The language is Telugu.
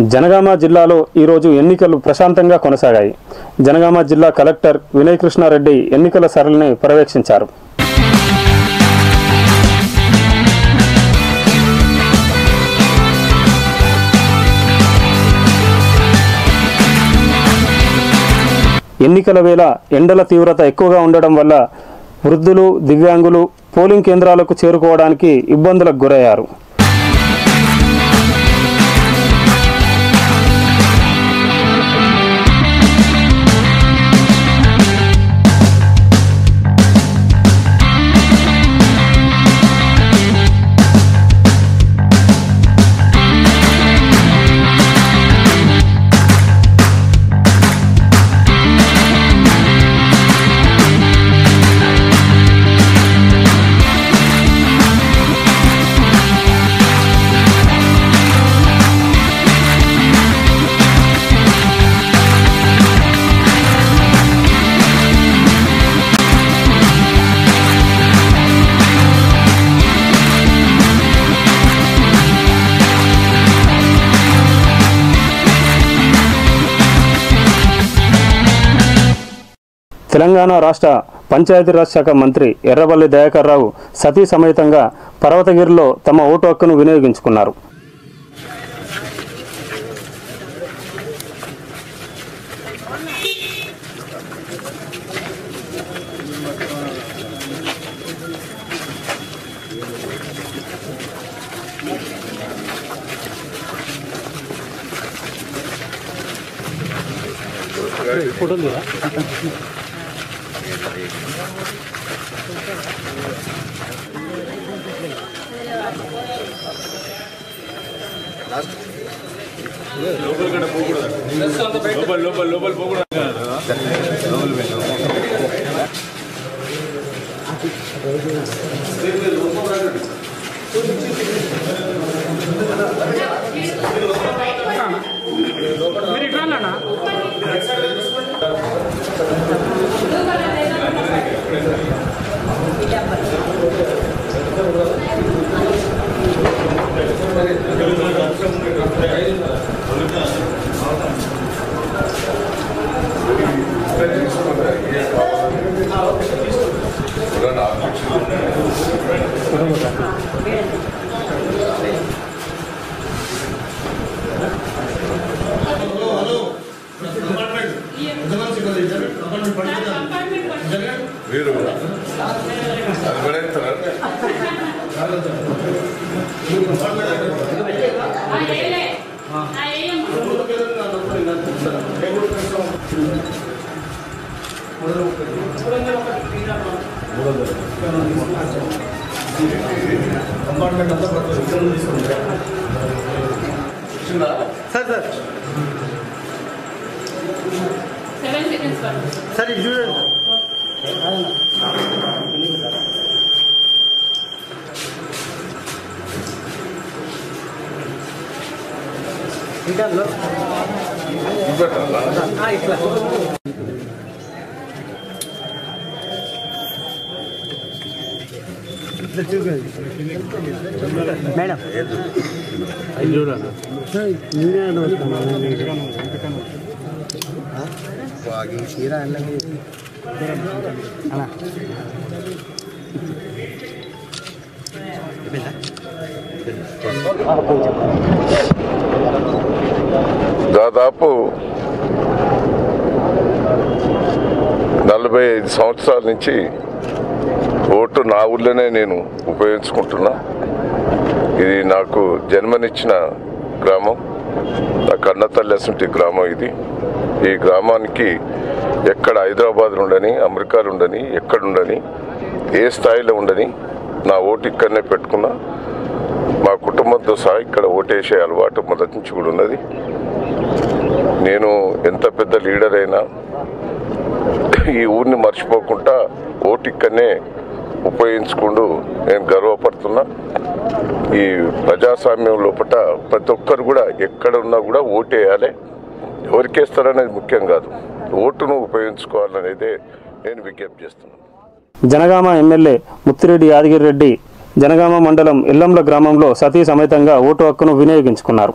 జనగామ జిల్లాలో ఈరోజు ఎన్నికలు ప్రశాంతంగా కొనసాగాయి. జనగామ జిల్లా కలెక్టర్ వినయ్ కృష్ణారెడ్డి ఎన్నికల సరళిని పర్యవేక్షించారు. ఎన్నికల వేళ ఎండల తీవ్రత ఎక్కువగా ఉండడం వల్ల వృద్ధులు దివ్యాంగులు పోలింగ్ కేంద్రాలకు చేరుకోవడానికి ఇబ్బందులకు గురయ్యారు. తెలంగాణ రాష్ట్ర పంచాయతీరాజ్ శాఖ మంత్రి ఎర్రబల్లి దయాకర్ రావు సతీ సమేతంగా పర్వతగిరిలో తమ ఓటు హక్కును వినియోగించుకున్నారు. మీరు అది పడేస్తున్నారు సార్ సార్ ವೀರು ಅದು ಬೆಳೆಯುತ್ತಾರೆ ಕಂಪಾರ್ಟ್ಮೆಂಟ್ ಅಂತ ಸರ್ ಸರ್. ಸರಿ ಸ್ಟೂಡೆಂಟ್ ಇದಲ್ಲ ಆಯ್ತು ಮೇಡಮ್ మేడం చీర అన్నది అలా దాదాపు నలభై ఐదు సంవత్సరాల నుంచి ఓటు నా ఊళ్ళోనే నేను ఉపయోగించుకుంటున్నా. ఇది నాకు జన్మనిచ్చిన గ్రామం. నా కన్నతల్లి అసంటి గ్రామం ఇది. ఈ గ్రామానికి ఎక్కడ హైదరాబాద్ ఉండని అమెరికాలు ఉండని ఎక్కడుండని ఏ స్థాయిలో ఉండని నా ఓటు ఇక్కడనే పెట్టుకున్నా. మా కుటుంబంతో సహా ఇక్కడ ఓటేసే అలవాటు మొదటి నుంచి కూడా ఉన్నది. నేను ఎంత పెద్ద లీడర్ అయినా ఈ ఊరిని మర్చిపోకుండా ఓటు ఇక్కడనే ఉపయోగించుకుంటూ నేను గర్వపడుతున్నా. ఈ ప్రజాస్వామ్యం లోపల ప్రతి ఒక్కరు కూడా ఎక్కడ ఉన్నా కూడా ఓటేయాలి వేయాలి. ఎవరికేస్తారనేది ముఖ్యం కాదు. ఓటును ఉపయోగించుకోవాలనేదే నేను విజ్ఞప్తి చేస్తున్నాను. జనగామ ఎమ్మెల్యే ముత్తిరెడ్డి యాదగిరి రెడ్డి జనగామ మండలం ఇల్లంల గ్రామంలో సతీ సమేతంగా ఓటు హక్కును వినియోగించుకున్నారు.